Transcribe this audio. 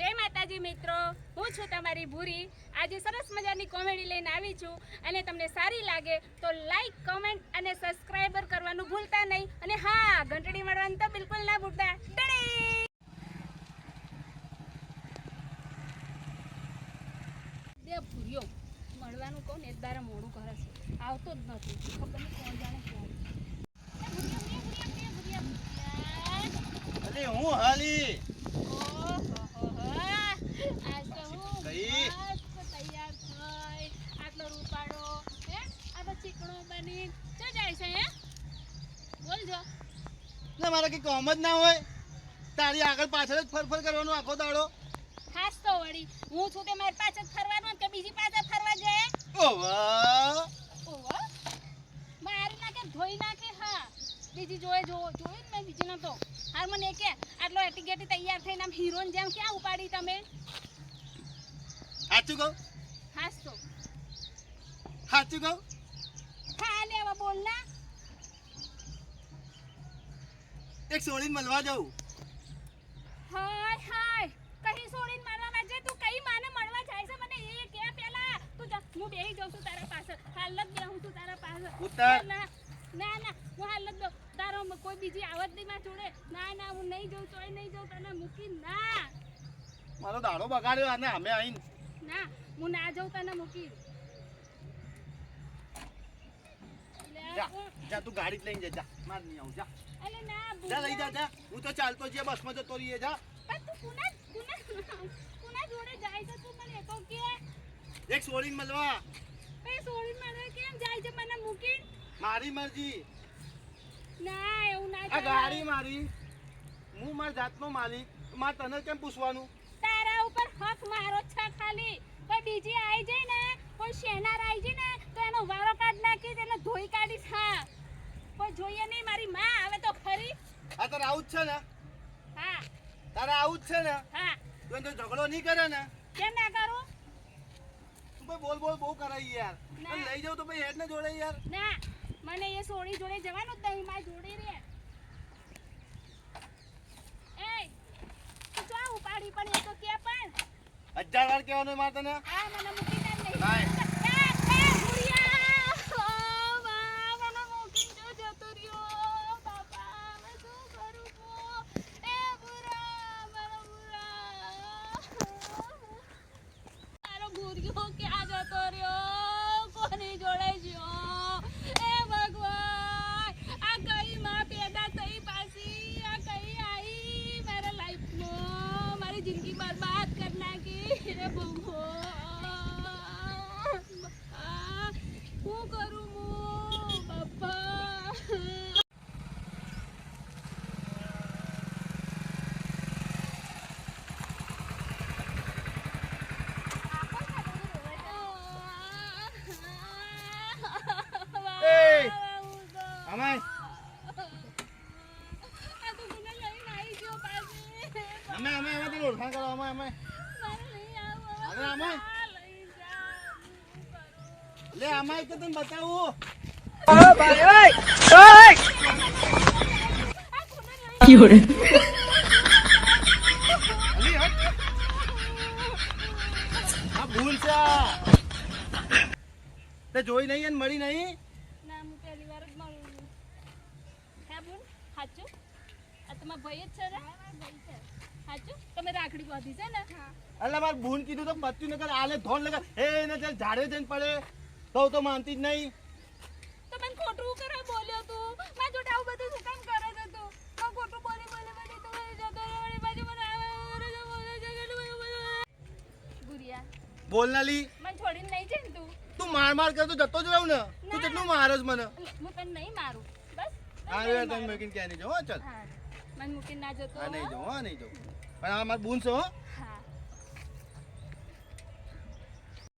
જય માતાજી મિત્રો. હું છું તમારી ભૂરી. આજે સરસ મજાની કોમેડી લઈને આવી છું અને તમને સારી લાગે તો લાઈક કમેન્ટ અને સબસ્ક્રાઈબર કરવાનું ભૂલતા નહીં. અને હા, ઘંટડી મળવાનું તો બિલકુલ ના ભૂલતા! બે ભૂર્યો મળવાનું કહું ને દારા મોડું કરે છે. આવતો જ નથી. ખબર નહીં કોણ જાણે. અરે હું હાલી ઓહોહોહો. આજ તો હું કઈ? મસ્ત તૈયાર થઈ. આટલો રૂપાળો, હે? આટલો ચીકણો બની. ક્યાં જાય છે, હે? બોલજો. ને મારે કઈ કોમ જ ના હોય. તારી આગળ પાછળ જ ફરફર કરવાનો આખો દાડો. ખાસ તો વળી. હું છું તે મારી પાછળ ફરવાનું કે બીજી પાછળ ફરવા જાય ઓવા ઓવા મારી નાખે ધોઈ નાખે હા. બીજી જોઈ જો જોયું ને મેં બીજી તો? હાર મને કે આટલો એટીગેટી તૈયાર થઈને આમ હીરોન જેમ ક્યાં ઉપાડી તમે? સાચું કહું? ખાસ તો. સાચું કહું? હા લે હવે બોલ ના. એક સોળીને મળવા જાઉં. હાય હાય. કહી છોડીને મારવા જાય? તું કઈ માને મળવા જાય છે? મને એ કે પેલા તું જા. હું બેહી જાઉં છું તારા પાસે. હાલ જ બેહું છું તારા પાસે. ઉતાર. ના ના ના હું હાલ જ દઉં તારો કોઈ બીજી આવત નહીં માં જોડે. ના ના હું નહીં જાઉં તોય નહીં જાઉં. તને મૂકી ના. મારો દાડો બગાડ્યો અને અમે આવીને ના હું ના જાઉં તને મૂકી લે, જા જા તું ગાડી લઈને જા, જા. માર નહીં આવું જા. અલે ના જા લઈ જા જા. હું તો ચાલતો જઈએ બસમાં જતો રહીએ જા. પણ તું કુના કુના કુના જોડે જાય છે તું મને તો કે? એક સોળીને મળવા. કઈ છોડીને મારે કેમ જાય છે મને મૂકી મારી મરજી. ના એવું ના આ ગાડી મારી. હું મારા જાતનો માલિક. મારે તને કેમ પૂછવાનું? તારા ઉપર હક મારો છે ખાલી. કોઈ બીજી આવી જાય ને કોઈ શેનાર આવી જાય ને તો એનો વારો કાઢ નાખી એને ધોઈ કાઢી હા. કોઈ જોઈએ નહીં મારી માં આવે તો ખરી આ તારે આવું જ છે ને? હા. તારે આવું જ છે ને? હા. તું તો ઝઘડો નહીં કરે ને? કેમ ના કરું? તું ભાઈ બોલ બોલ બહુ કરાય યાર. લઈ જાઉં તો ભાઈ હેડ ને જોડે યાર. ના. મને એ સોણી જોડે જવાનું જ નહીં મારી જોડે રે. એ તું ઉપાડી પણ એ તો કે પણ. હજાર વાર કહેવાનું મારે તને? હા મને મૂકી દે નહીં નાય. એ, એ, ભુરિયા! ઓ, બા, મને મૂકીને જો જતો રહ્યો. બાપા, હવે શું કરું હું? એ, ભુરા, મારો ભુરા. તારો ભુરિયો ક્યાં જતો રહ્યો? કોની જોડે ગયો? એ ભગવાન, આ કઈ માં પેદા થઈ પાછી? આ કઈ આઈ મારા કરી નાખી રે ભગવાન આ, શું કરું હું બાપા પાછી અમે અમે ઓળખાણ કરો અમે અમે અરે અમે? લે આમાં કે તને બતાવું. આ ઓય લઈને 有人，અલી હટ. આ ભૂલ છે તે જોઈ નહીં અને મળી નહીં. ના હું પહેલી વાર જ મળું છું. હે બોલ સાચું? આ તમારા ભાઈ જ છે ને? સાચું તમે રાખડી બાંધી છે ને? એટલે મારે બૂન કીધું તો પત્યું નગર આલે ધોન લગા હે એને ચાલ ઝાડે જઈને પડે. તો તો માનતી જ નહીં. તો મને ખોટું કરે બોલ્યો તું. મારા જોડે આવું બધું શું કામ કરે છે તું? મને ખોટું બોલી તું જતો મને. ગુરિયા. ના લી મને છોડીને નહીં જાય તું. તું માર માર કરતો જતો જ રહું ને. તું. કેટલું મારસ મને? હું તને નહીં મારું. બસ. તને રે તને મેકિન ક્યાં નહીં જો હો ચાલ. હા. મને મૂકીને ના જતો હા નહીં હો. હા નહીં જો પણ આ મારે બૂન છો હો.